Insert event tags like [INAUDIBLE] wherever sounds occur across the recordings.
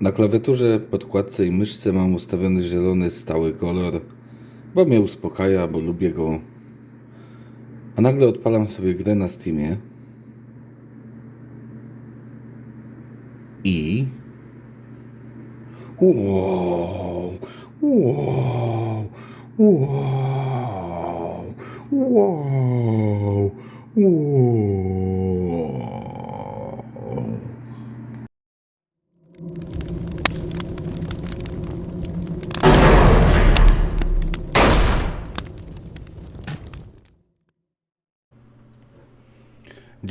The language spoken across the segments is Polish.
Na klawiaturze, podkładce i myszce mam ustawiony zielony stały kolor, bo mnie uspokaja, bo lubię go. A nagle odpalam sobie grę na Steamie i... Wow, wow, wow, wow, wow.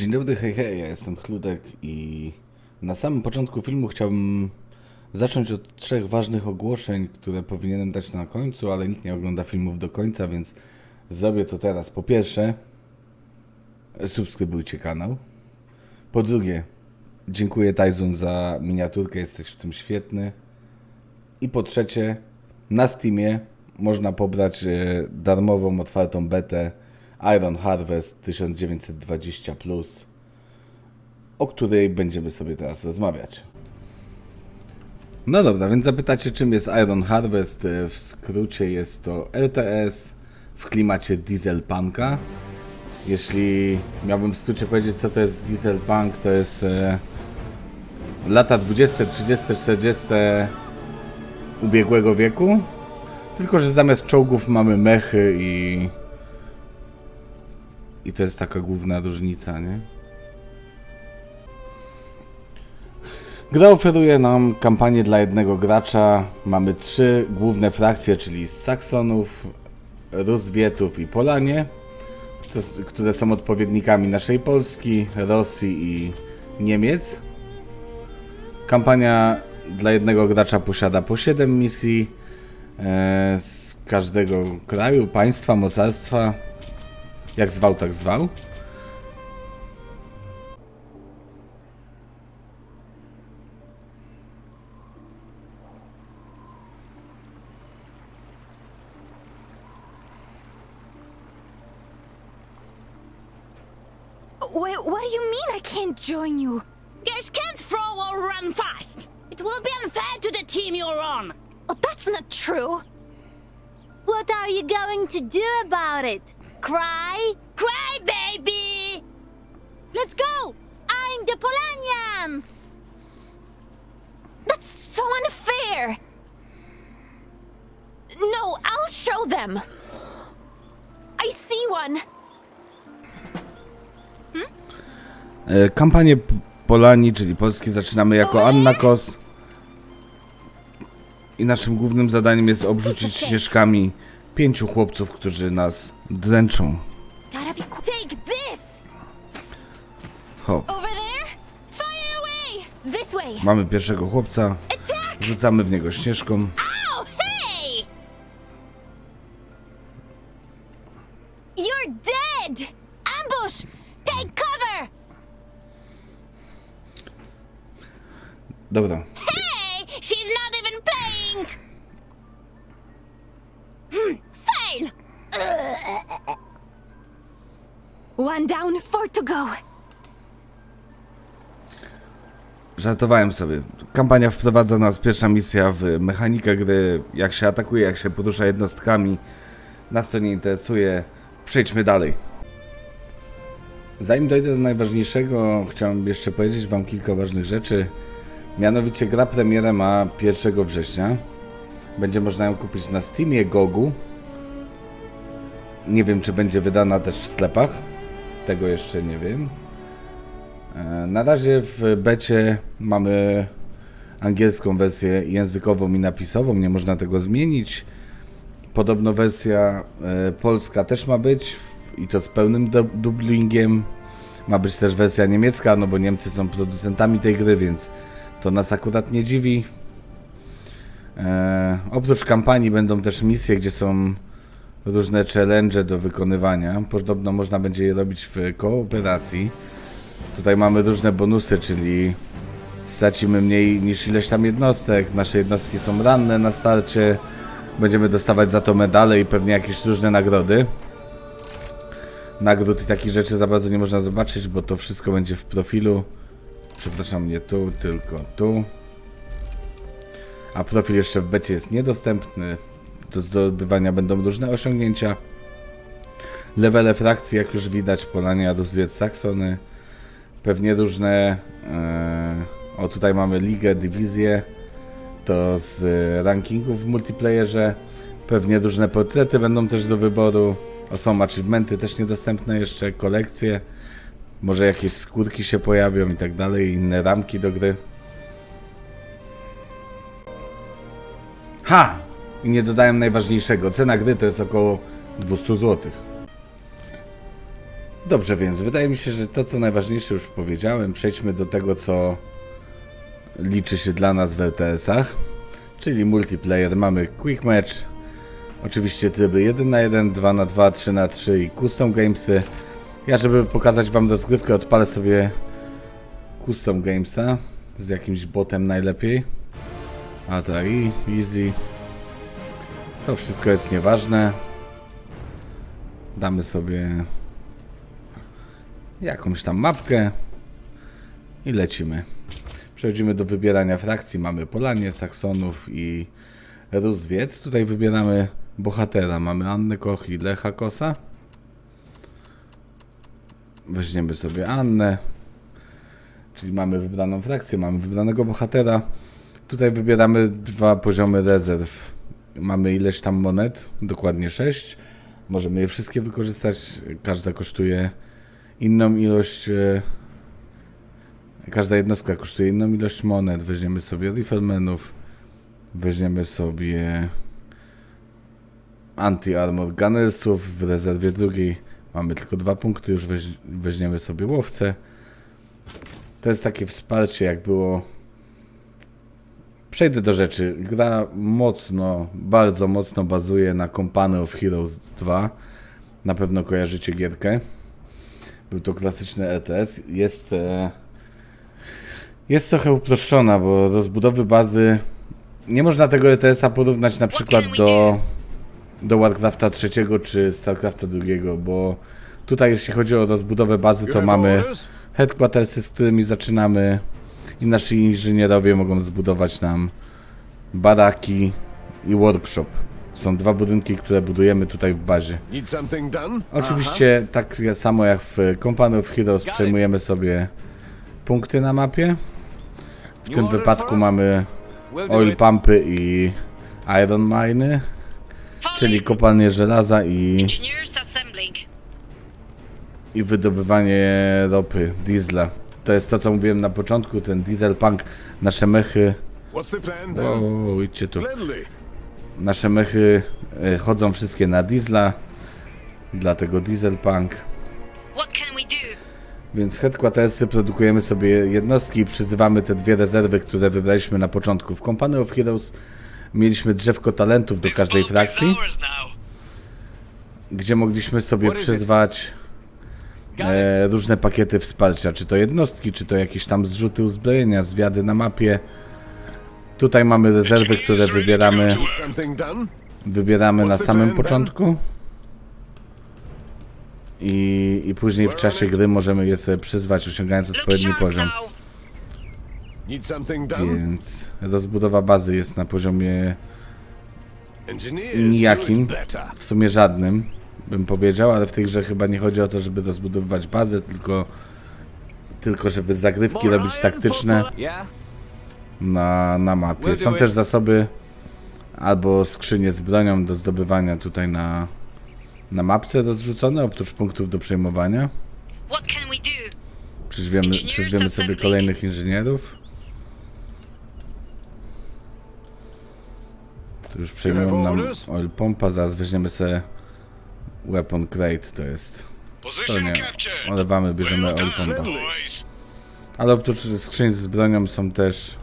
Dzień dobry, hej, hej, ja jestem Chludek i na samym początku filmu chciałbym zacząć od trzech ważnych ogłoszeń, które powinienem dać na końcu, ale nikt nie ogląda filmów do końca, więc zrobię to teraz. Po pierwsze, subskrybujcie kanał. Po drugie, dziękuję Tyzon za miniaturkę, jesteś w tym świetny. I po trzecie, na Steamie można pobrać e, darmową, otwartą betę Iron Harvest 1920, o której będziemy sobie teraz rozmawiać. No dobra, więc zapytacie, czym jest Iron Harvest? W skrócie jest to RTS w klimacie dieselpunka. Jeśli miałbym w skrócie powiedzieć, co to jest dieselpunk, to jest e, lata 20, 30, 40 ubiegłego wieku. Tylko, że zamiast czołgów mamy mechy i. I to jest taka główna różnica, nie? Gra oferuje nam kampanię dla jednego gracza. Mamy trzy główne frakcje, czyli Saksonów, Rozwietów i Polanie, które są odpowiednikami naszej Polski, Rosji i Niemiec. Kampania dla jednego gracza posiada po 7 misji e, z każdego kraju, państwa, mocarstwa. Jak zwał, tak zwał. Join you? Guys can't throw or run fast. It will be unfair to the team you're on. Oh, that's not true. What are you going to do about it? Cry? Cry, baby! Let's go! I'm the Polanians! That's so unfair. No, I'll show them. I see one. E, Kampanię P- Polanii, czyli Polski, zaczynamy jako Anna Kos. I naszym głównym zadaniem jest obrzucić śnieżkami pięciu chłopców, którzy nas dręczą. Gotta be quick. Take this. Hop. Over there. Fire away. This way. Mamy pierwszego chłopca, Attack. rzucamy w niego śnieżką. Żartowałem sobie. Kampania wprowadza nas, pierwsza misja w mechanikę gry, jak się atakuje, jak się porusza jednostkami. Nas to nie interesuje. Przejdźmy dalej. Zanim dojdę do najważniejszego, chciałem jeszcze powiedzieć Wam kilka ważnych rzeczy. Mianowicie gra premierę ma 1 września. Będzie można ją kupić na Steamie, Gogu. Nie wiem, czy będzie wydana też w sklepach. Tego jeszcze nie wiem. E, Na razie w becie mamy angielską wersję językową i napisową, nie można tego zmienić. Podobno wersja e, polska też ma być i to z pełnym du- dublingiem. Ma być też wersja niemiecka, no bo Niemcy są producentami tej gry, więc to nas akurat nie dziwi. E, oprócz kampanii będą też misje, gdzie są różne challenge do wykonywania. Podobno można będzie je robić w kooperacji. Tutaj mamy różne bonusy, czyli stracimy mniej niż ileś tam jednostek. Nasze jednostki są ranne na starcie. Będziemy dostawać za to medale i pewnie jakieś różne nagrody. Nagród i takich rzeczy za bardzo nie można zobaczyć, bo to wszystko będzie w profilu. Przepraszam, nie tu, tylko tu. a profil jeszcze w becie jest niedostępny. Do zdobywania będą różne osiągnięcia. Levele frakcji, jak już widać, Polania, Roosevelt, Saxony. Pewnie różne... E, o, tutaj mamy ligę, dywizję. To z rankingów w multiplayerze. Pewnie różne portrety będą też do wyboru. O, są achievementy też niedostępne jeszcze, kolekcje. Może jakieś skórki się pojawią i tak dalej, inne ramki do gry. Ha! I nie dodałem najważniejszego. Cena gry to jest około 200 zł. Dobrze, więc wydaje mi się, że to co najważniejsze już powiedziałem. Przejdźmy do tego, co liczy się dla nas w RTS-ach, czyli multiplayer. Mamy quick match, oczywiście tryby 1 na 1, 2 na 2, 3 na 3 i custom gamesy. Ja, żeby pokazać Wam rozgrywkę, odpalę sobie custom gamesa z jakimś botem najlepiej. Atari, easy. To wszystko jest nieważne. Damy sobie jakąś tam mapkę i lecimy. Przechodzimy do wybierania frakcji. Mamy Polanie, Saksonów i Rooswiet. Tutaj wybieramy bohatera. Mamy Annę Koch i Lecha Kosa. Weźmiemy sobie Annę. Czyli mamy wybraną frakcję, mamy wybranego bohatera. Tutaj wybieramy dwa poziomy rezerw. Mamy ileś tam monet, dokładnie 6. Możemy je wszystkie wykorzystać. Każda kosztuje inną ilość. e, Każda jednostka kosztuje inną ilość monet. Weźmiemy sobie riflemenów. Weźmiemy sobie anti-armor gunnersów. W rezerwie drugiej mamy tylko dwa punkty. Już weź, weźmiemy sobie łowcę. To jest takie wsparcie, jak było Przejdę do rzeczy. Gra mocno, bardzo mocno bazuje na Company of Heroes 2. Na pewno kojarzycie gierkę. Był to klasyczny RTS. Jest, e, jest trochę uproszczona, bo do zbudowy bazy nie można tego RTS-a porównać na przykład do, do Warcrafta 3 czy Starcrafta 2, bo tutaj jeśli chodzi o rozbudowę bazy, to mamy headquartersy, z którymi zaczynamy i nasi inżynierowie mogą zbudować nam baraki i workshop. Są dwa budynki, które budujemy tutaj w bazie. Need something done? Oczywiście tak samo jak w Company of Heroes przejmujemy sobie punkty na mapie. W tym wypadku mamy oil pumpy i iron miny, czyli kopalnie żelaza i, Engineers assembling. i wydobywanie ropy, diesla. To jest to, co mówiłem na początku, ten diesel punk, nasze mechy. What's the plan then? O, idźcie tu. Gladly. Nasze mechy e, chodzą wszystkie na diesla, dlatego diesel punk. What can we do? Więc headquartersy produkujemy sobie jednostki i przyzywamy te dwie rezerwy, które wybraliśmy na początku. W Company of Heroes mieliśmy drzewko talentów do każdej frakcji, gdzie mogliśmy sobie przyzwać e, różne pakiety wsparcia, czy to jednostki, czy to jakieś tam zrzuty uzbrojenia, zwiady na mapie. Tutaj mamy rezerwy, które wybieramy, wybieramy na samym początku. I, I później w czasie gry możemy je sobie przyzwać, osiągając odpowiedni poziom. Więc rozbudowa bazy jest na poziomie nijakim. w sumie żadnym, bym powiedział, ale w tej grze chyba nie chodzi o to, żeby rozbudowywać bazę, tylko, tylko żeby zagrywki robić taktyczne na, na mapie. Są też zasoby albo skrzynie z bronią do zdobywania tutaj na, na mapce rozrzucone, oprócz punktów do przejmowania. Przyzwiemy, przyzwiemy sobie kolejnych inżynierów. Tu już przejmują nam oil pompa, zaraz weźmiemy sobie weapon crate, to jest... To nie, olewamy, bierzemy oil pompa. Ale oprócz skrzyń z bronią są też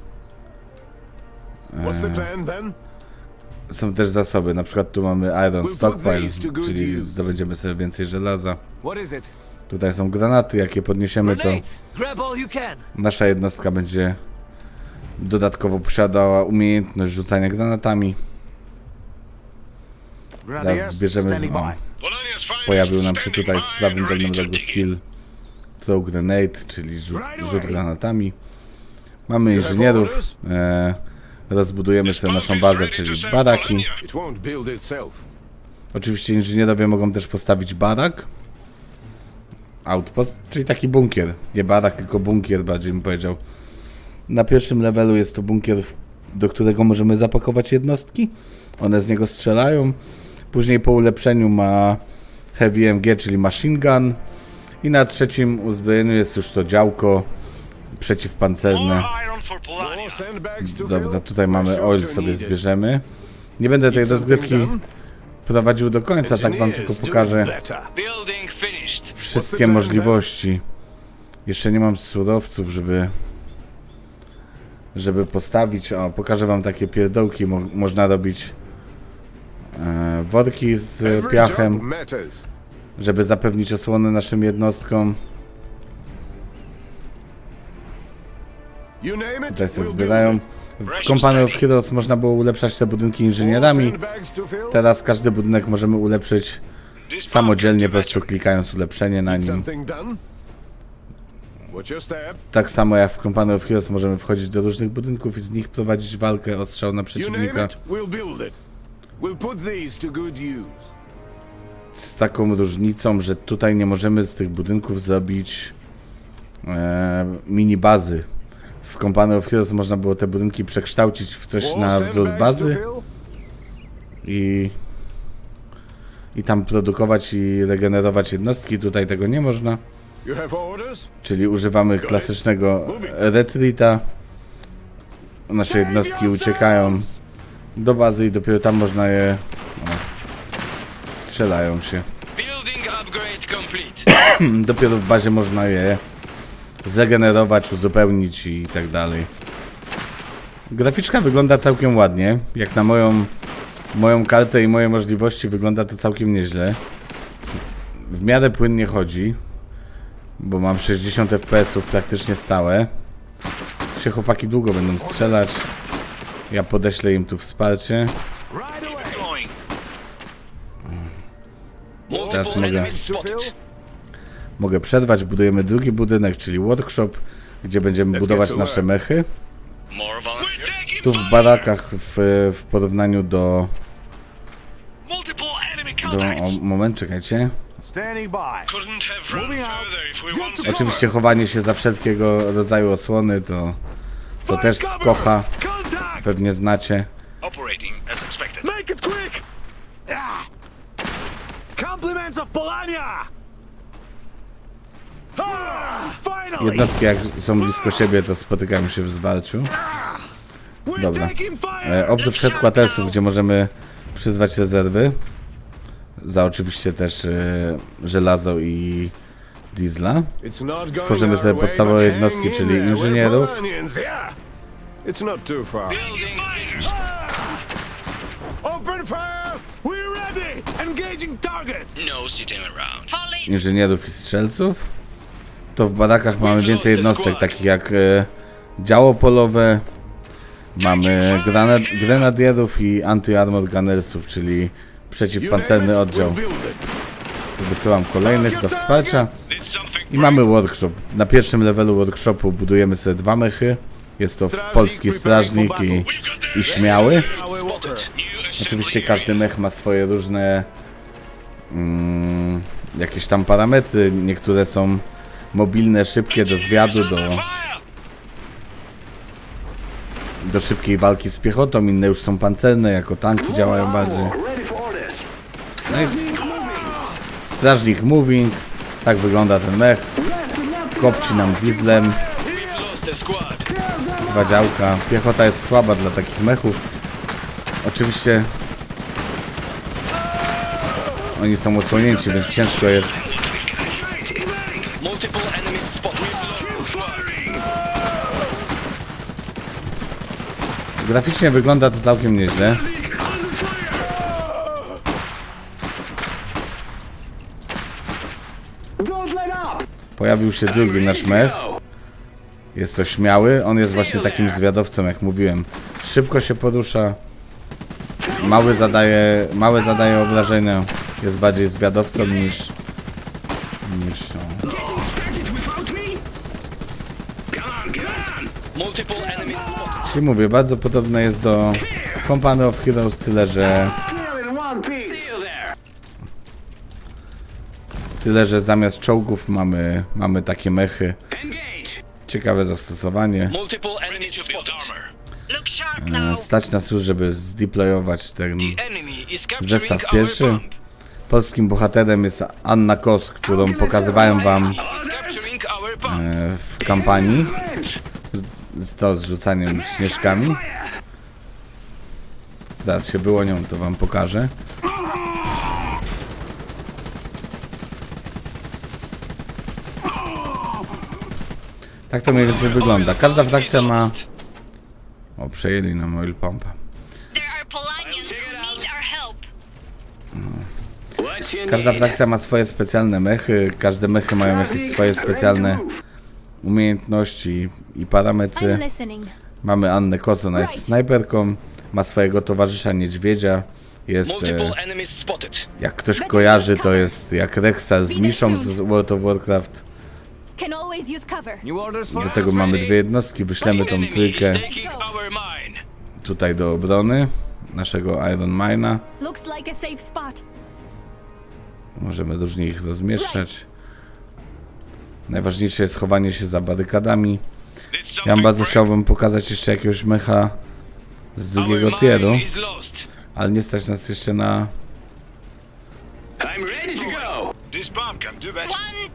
What's the plan then? są też zasoby, na przykład tu mamy iron stockpile, czyli zdobędziemy sobie więcej żelaza. What is it? Tutaj są granaty, jakie podniesiemy to nasza jednostka będzie dodatkowo posiadała umiejętność rzucania granatami. Zaraz zbierzemy. O, pojawił nam się tutaj w prawym dolnym rogu skill throw grenade, czyli rzut, rzut granatami. Mamy inżynierów. E, rozbudujemy sobie naszą bazę, czyli baraki. Oczywiście inżynierowie mogą też postawić barak. Outpost, czyli taki bunkier. Nie barak, tylko bunkier, bardziej bym powiedział. Na pierwszym levelu jest to bunkier, do którego możemy zapakować jednostki. One z niego strzelają. Później po ulepszeniu ma Heavy MG, czyli machine gun. I na trzecim uzbrojeniu jest już to działko przeciwpancerne. Dobra, tutaj mamy oil sobie zbierzemy. Nie będę tej rozgrywki prowadził do końca, tak wam tylko pokażę wszystkie możliwości. Jeszcze nie mam surowców, żeby żeby postawić. O, pokażę wam takie pierdołki. Mo można robić e, worki z piachem, żeby zapewnić osłonę naszym jednostkom. Tutaj sobie zbierają. W Company of Heroes można było ulepszać te budynki inżynierami. Teraz każdy budynek możemy ulepszyć samodzielnie, po prostu klikając ulepszenie na nim. Tak samo jak w Company of Heroes możemy wchodzić do różnych budynków i z nich prowadzić walkę o strzał na przeciwnika. Z taką różnicą, że tutaj nie możemy z tych budynków zrobić e, mini bazy. W Company of Heroes można było te budynki przekształcić w coś na wzór bazy i, i tam produkować i regenerować jednostki. Tutaj tego nie można. Czyli używamy klasycznego retreata. Nasze jednostki uciekają do bazy i dopiero tam można je... O, strzelają się. [CLEARS THROAT] Dopiero w bazie można je zregenerować, uzupełnić i tak dalej. Graficzka wygląda całkiem ładnie. Jak na moją, moją kartę i moje możliwości wygląda to całkiem nieźle. W miarę płynnie chodzi. Bo mam 60 fps praktycznie stałe. Się chłopaki długo będą strzelać. Ja podeślę im tu wsparcie. Teraz mogę, mogę przerwać. Budujemy drugi budynek, czyli workshop, gdzie będziemy Let's budować nasze work. mechy. Tu w barakach w, w porównaniu do, do... O, moment, czekajcie. Oczywiście chowanie się za wszelkiego rodzaju osłony to, to też skocha. Pewnie znacie. Ah! Compliments of Polania! Jednostki jak są blisko siebie to spotykają się w zwarciu. Dobra. E, oprócz headquartersów, gdzie możemy przyzwać rezerwy. Za oczywiście też e, żelazo i diesla. Tworzymy sobie podstawowe jednostki, czyli inżynierów. No inżynierów i strzelców. To w barakach mamy więcej jednostek, takich jak e, działo polowe, mamy granat, grenadierów i anti-armor gunnersów, czyli przeciwpancerny oddział. Wysyłam kolejnych do wsparcia. I mamy workshop. Na pierwszym levelu workshopu budujemy sobie dwa mechy. Jest to polski strażnik i, i śmiały. Oczywiście każdy mech ma swoje różne mm, jakieś tam parametry. Niektóre są mobilne, szybkie do zwiadu, do, do szybkiej walki z piechotą. Inne już są pancerne, jako tanki działają bardziej. No i strażnik moving. Tak wygląda ten mech. Kopci nam squad. Dwa działka. Piechota jest słaba dla takich mechów. Oczywiście oni są osłonięci, więc ciężko jest. Multiple enemies spotted. We've lost. Graficznie wygląda to całkiem nieźle. Pojawił się drugi nasz mech. Jest to śmiały. On jest właśnie takim zwiadowcą, jak mówiłem. Szybko się porusza. Mały zadaje, małe zadaje obrażenia. Jest bardziej zwiadowcą niż... niż o. Multiple enemies spotted. Czyli mówię, bardzo podobne jest do Company of Heroes, tyle że, tyle, że zamiast czołgów mamy, mamy takie mechy. Ciekawe zastosowanie. E. Stać nas już, żeby zdeployować ten zestaw pierwszy. Polskim bohaterem jest Anna Kos, którą pokazywałem wam e, w kampanii. Z to z rzucaniem śnieżkami. Zaraz się wyłonią, to wam pokażę. Tak to mniej więcej wygląda. Każda frakcja ma... O, przejęli nam oil pumpa. Każda frakcja ma swoje specjalne mechy, każde mechy mają jakieś swoje specjalne umiejętności i parametry. Mamy Annę Kos, ona jest snajperką, ma swojego towarzysza niedźwiedzia, jest, e, jak ktoś kojarzy, to jest jak Rexa z Miszą z World of Warcraft. Do tego mamy dwie jednostki, wyślemy tą trójkę tutaj do obrony naszego Iron Mina. Możemy różnie ich rozmieszczać. Najważniejsze jest chowanie się za barykadami. Ja bardzo chciałbym pokazać jeszcze jakiegoś mecha z drugiego tieru, ale nie stać nas jeszcze na,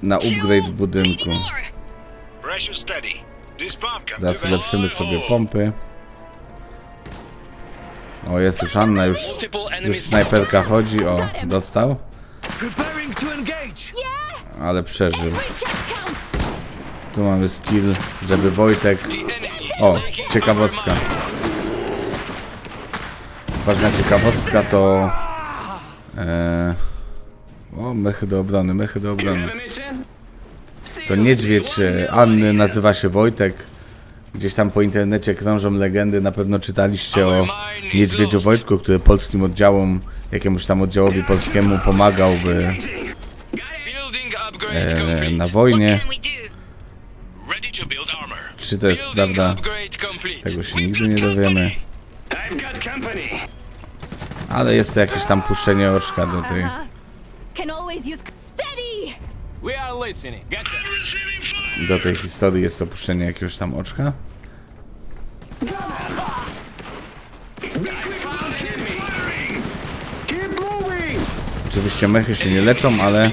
na upgrade budynku. Zaraz ulepszymy sobie pompy. O, jest już Anna, już, już snajperka chodzi. O, dostał, ale przeżył. Tu mamy skill, żeby Wojtek... O, ciekawostka. Ważna ciekawostka to... E, o, mechy do obrony, mechy do obrony. To niedźwiedź e, Anny nazywa się Wojtek. Gdzieś tam po internecie krążą legendy, na pewno czytaliście o niedźwiedziu Wojtku, który polskim oddziałom, jakiemuś tam oddziałowi polskiemu pomagał w, e, na wojnie. Czy to jest prawda? Tego się nigdy nie dowiemy. Ale jest to jakieś tam puszczenie oczka do tej... Do tej historii jest to puszczenie jakiegoś tam oczka. Oczywiście mechy się nie leczą, ale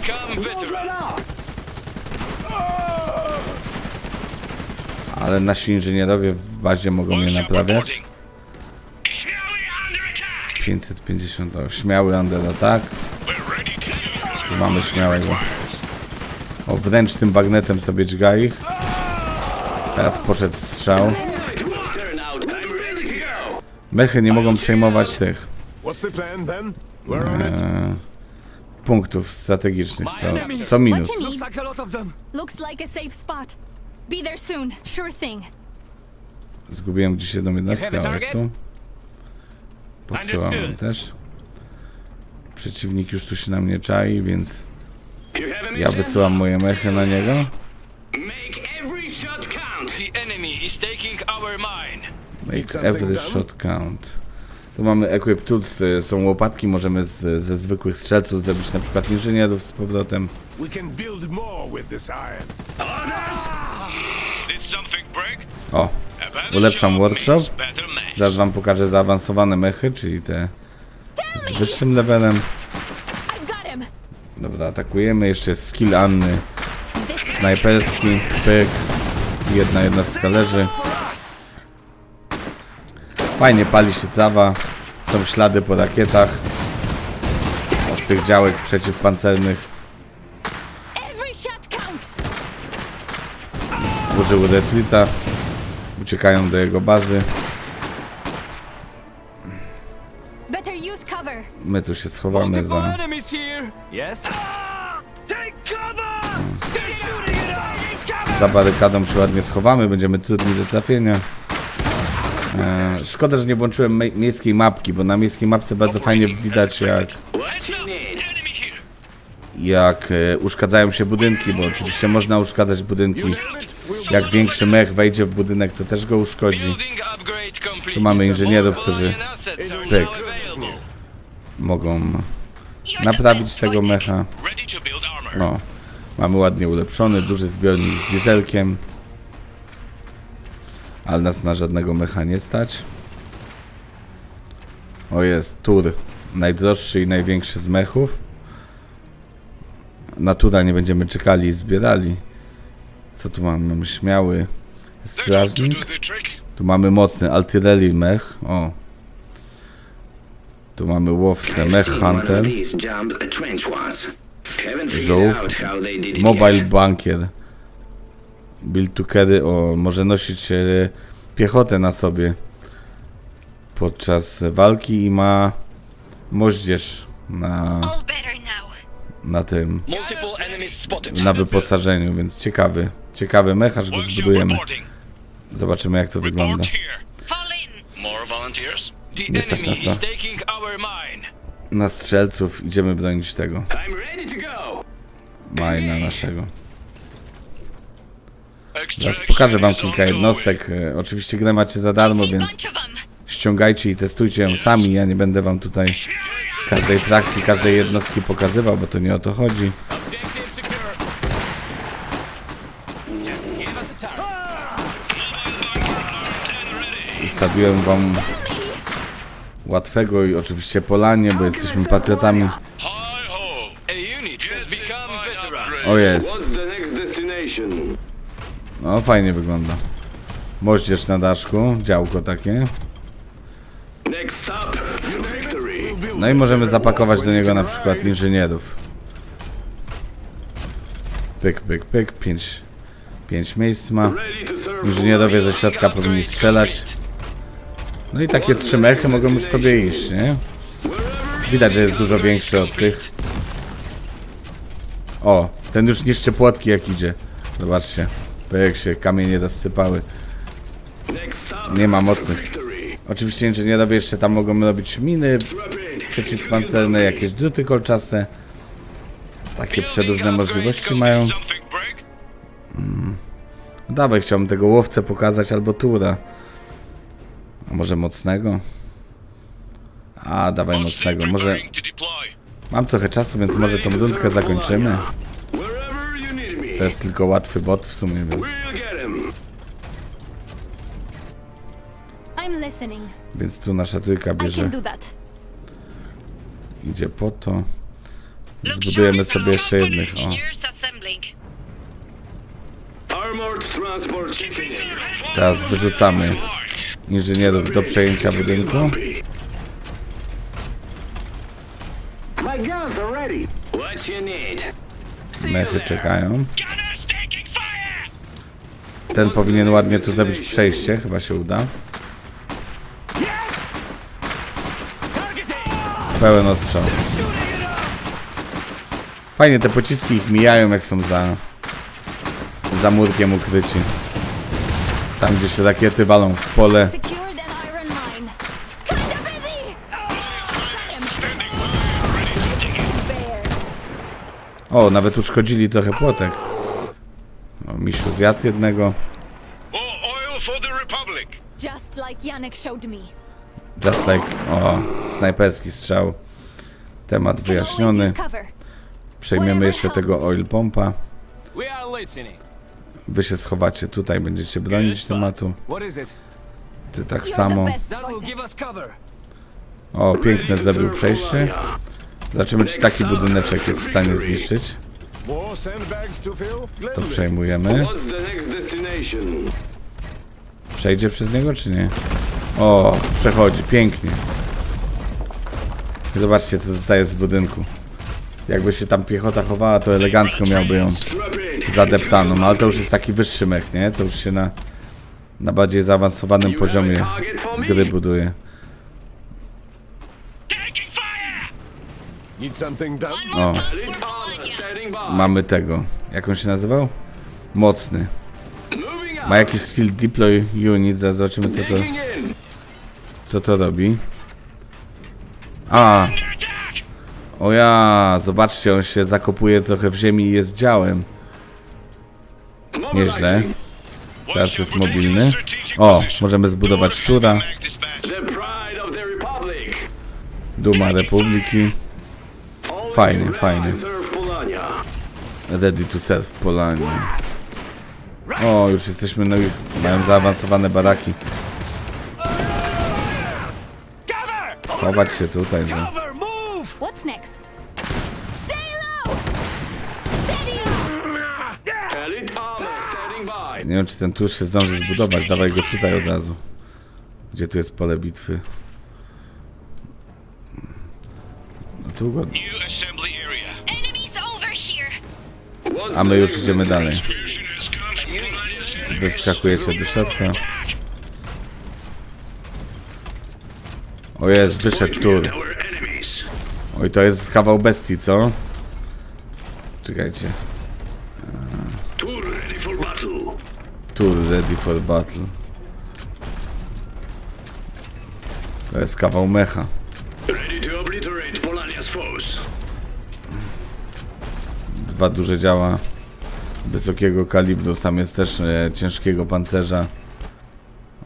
ale nasi inżynierowie w bazie mogą je naprawiać. reporting. Smelly under attack. 550, o, śmiały under attack. Tu mamy śmiałego. O, wręcz tym bagnetem sobie dźga ich. Teraz poszedł strzał. Mechy nie mogą przejmować tych e, punktów strategicznych, co, co minus. Looks like a safe spot. Be there soon. Sure thing. Zgubiłem gdzieś jedną jednostkę, ale jest tu. Podsyłam też. Przeciwnik już tu się na mnie czai, więc ja wysyłam moje mechy na niego. Make every shot count. The enemy is taking our mine. Make something every done? shot count. Tu mamy equip tools, są łopatki, możemy z, ze zwykłych strzelców zrobić na przykład inżynierów z powrotem. We can build more with this iron. O, Ulepszam workshop. zaraz wam pokażę zaawansowane mechy, czyli te z wyższym levelem. Dobra, atakujemy, jeszcze jest skill Anny, snajperski, pyk, jedna jednostka leży. Fajnie pali się trawa, są ślady po rakietach. Z tych działek przeciwpancernych. every shot counts. Użył retrita, uciekają do jego bazy. My tu się schowamy za... Za barykadą się ładnie schowamy, będziemy trudni do trafienia. E, szkoda, że nie włączyłem mie- miejskiej mapki, bo na miejskiej mapce bardzo fajnie widać jak, jak e, uszkadzają się budynki, bo oczywiście można uszkadzać budynki Jak większy mech wejdzie w budynek, to też go uszkodzi. Tu mamy inżynierów, którzy pyk. Mogą naprawić tego mecha. No, mamy ładnie ulepszony, duży zbiornik z dieselkiem. Ale nas na żadnego mecha nie stać. O jest, tur. Najdroższy i największy z mechów. Natura nie będziemy czekali i zbierali. Co tu mamy? Mamy śmiały strażnik. Tu mamy mocny artylerii mech. O. Tu mamy łowcę, mech hunter. Żółw. Mobile bunkier. Build to carry. O, może nosić e, piechotę na sobie podczas walki i ma moździerz na, na tym, na wyposażeniu, więc ciekawy. Ciekawy mecharz go zbudujemy. Zobaczymy jak to wygląda. Nie stać nas na-. Na strzelców idziemy bronić tego. Majna naszego. Teraz pokażę wam kilka jednostek. E, Oczywiście grę macie za darmo, więc ściągajcie i testujcie ją sami. Ja nie będę wam tutaj każdej frakcji, każdej jednostki pokazywał, bo to nie o to chodzi. Ustawiłem wam łatwego i oczywiście polanie, bo jesteśmy patriotami. O jest. No fajnie wygląda. Moździerz na daszku, działko takie. No i możemy zapakować do niego na przykład inżynierów. Pyk, pyk, pyk. Pięć, pięć miejsc ma. Inżynierowie ze środka powinni strzelać. No i takie trzy mechy mogą już sobie iść, nie? Widać, że jest dużo większy od tych. O, ten już niszczy płotki jak idzie. Zobaczcie. Jak się kamienie rozsypały. Nie ma mocnych. Oczywiście inżynierowie jeszcze tam mogą robić miny przeciwpancerne, jakieś druty kolczaste. Takie przedłużne możliwości mają. Something break? Dawaj, chciałbym tego łowcę pokazać albo tura. A może mocnego? A, dawaj mocnego. Może mam trochę czasu, więc może tą rundkę zakończymy. To jest tylko łatwy bot w sumie, więc. Więc tu nasza trójka bierze, idzie po to. Zbudujemy sobie jeszcze jednych. O, teraz wyrzucamy inżynierów do przejęcia budynku. Mechy czekają. Ten powinien ładnie tu zrobić przejście, chyba się uda. Pełen ostrzał. Fajnie, te pociski ich mijają, jak są za, za murkiem ukryci. Tam, gdzie się rakiety walą w pole. O, nawet uszkodzili trochę płotek. O, misiu zjadł jednego. Just like Yannick showed me. Just like... O, snajperski strzał. Temat wyjaśniony. Przejmiemy jeszcze tego oil pompa. We are listening. Wy się schowacie tutaj, będziecie bronić tematu. Ty tak samo. O, piękne zrobił przejście. Zobaczymy, czy taki budyneczek jest w stanie zniszczyć. To przejmujemy. Przejdzie przez niego, czy nie? O, przechodzi, pięknie. Zobaczcie, co zostaje z budynku. Jakby się tam piechota chowała, to elegancko miałby ją In. zadeptaną, ale to już jest taki wyższy mech, nie? To już się na, na bardziej zaawansowanym poziomie gry buduje. O, mamy tego. Jak on się nazywał? Mocny. Ma jakiś skill deploy unit, zaraz zobaczymy co to, co to robi. A, o ja, zobaczcie, on się zakopuje trochę w ziemi i jest działem. Nieźle. Teraz jest mobilny. O, możemy zbudować tura. Duma Republiki. Fajnie, fajnie. Polania. Ready to serve Polanie. O, już jesteśmy na. Mają zaawansowane baraki. Chować się tutaj. Za. Nie wiem, czy ten tur się zdąży zbudować. Dawaj go tutaj od razu. Gdzie tu jest pole bitwy? No tu go. A my już idziemy dalej. Fusioners come from Polania's enemy. Wy wskakujecie do środka. O jest, wyszedł tur. Oj, to jest kawał bestii, co? Czekajcie. Tour ready for battle. To jest kawał mecha. Ready to obliterate Polania's foes. Dwa duże działa wysokiego kalibru. Sam jest też e, ciężkiego pancerza.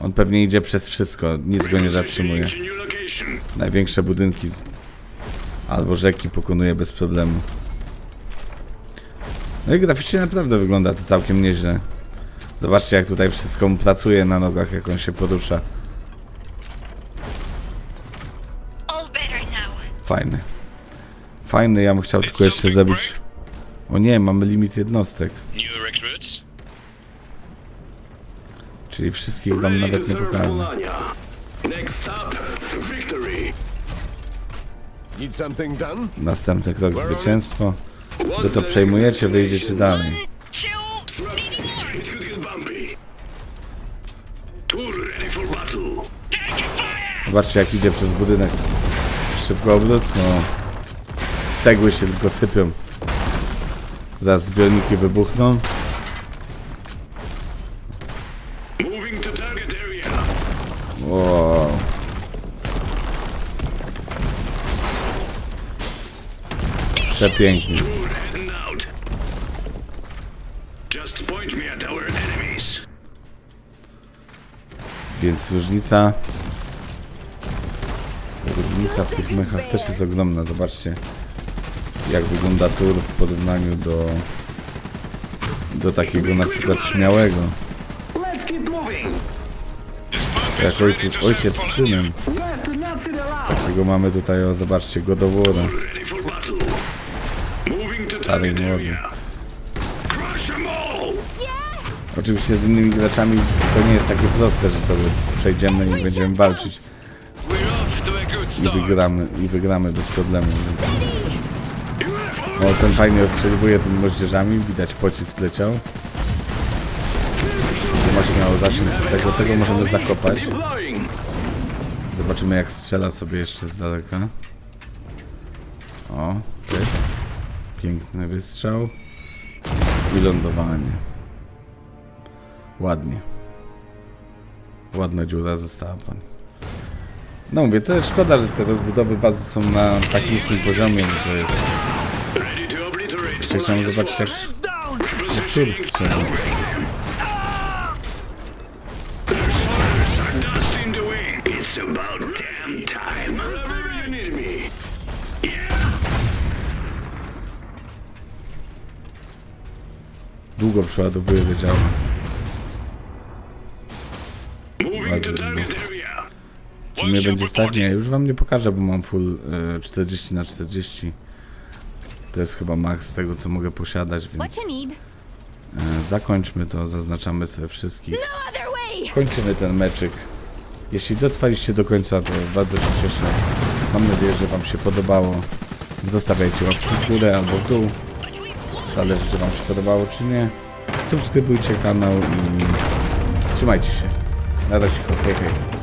On pewnie idzie przez wszystko, nic go nie zatrzymuje. Największe budynki albo rzeki pokonuje bez problemu. No i graficznie naprawdę wygląda to całkiem nieźle. Zobaczcie jak tutaj wszystko mu pracuje na nogach, jak on się porusza. Fajny. Fajny, ja bym chciał tylko jeszcze zrobić... O nie, mamy limit jednostek. Czyli wszystkich wam nawet nie pokażę. Następny krok zwycięstwo. Wy to przejmujecie, wyjdziecie dalej. Zobaczcie jak idzie przez budynek. Szybko obrót, no. Cegły się tylko sypią. Zaraz zbiorniki wybuchną. Wow. Przepięknie. Tour heading W tych mechach też jest ogromna. Zobaczcie jak wygląda tur w porównaniu do do takiego na przykład śmiałego. Jak ojciec, ojciec z synem. Takiego mamy tutaj, o zobaczcie, God of War. Ready for battle. Moving to Stary młody. Oczywiście z innymi graczami to nie jest takie proste, że sobie przejdziemy i będziemy walczyć i wygramy, i wygramy bez problemu. O, ten fajnie ostrzeliwuje tymi moździerzami, widać pocisk leciał. To ma śmiało zasięg tego, tego możemy zakopać. Zobaczymy jak strzela sobie jeszcze z daleka. O, jest. Piękny wystrzał. I lądowanie. Ładnie. Ładna dziura została pan. No mówię, to jest szkoda, że te rozbudowy bazy są na tak niskim poziomie, że jest... Jeszcze chciałem zobaczyć jak, jak strzela. Dust in the mnie będzie stać? Nie, już wam nie pokażę, bo mam full e, 40 na 40 To jest chyba max tego, co mogę posiadać, więc e, zakończmy to, zaznaczamy sobie wszystkich. No. Kończymy ten meczyk. Jeśli dotrwaliście do końca, to bardzo się cieszę. Mam nadzieję, że wam się podobało. Zostawiajcie łapki w górę albo w dół. Zależy, czy wam się podobało, czy nie. Subskrybujcie kanał i trzymajcie się. Na razie, hej, hej.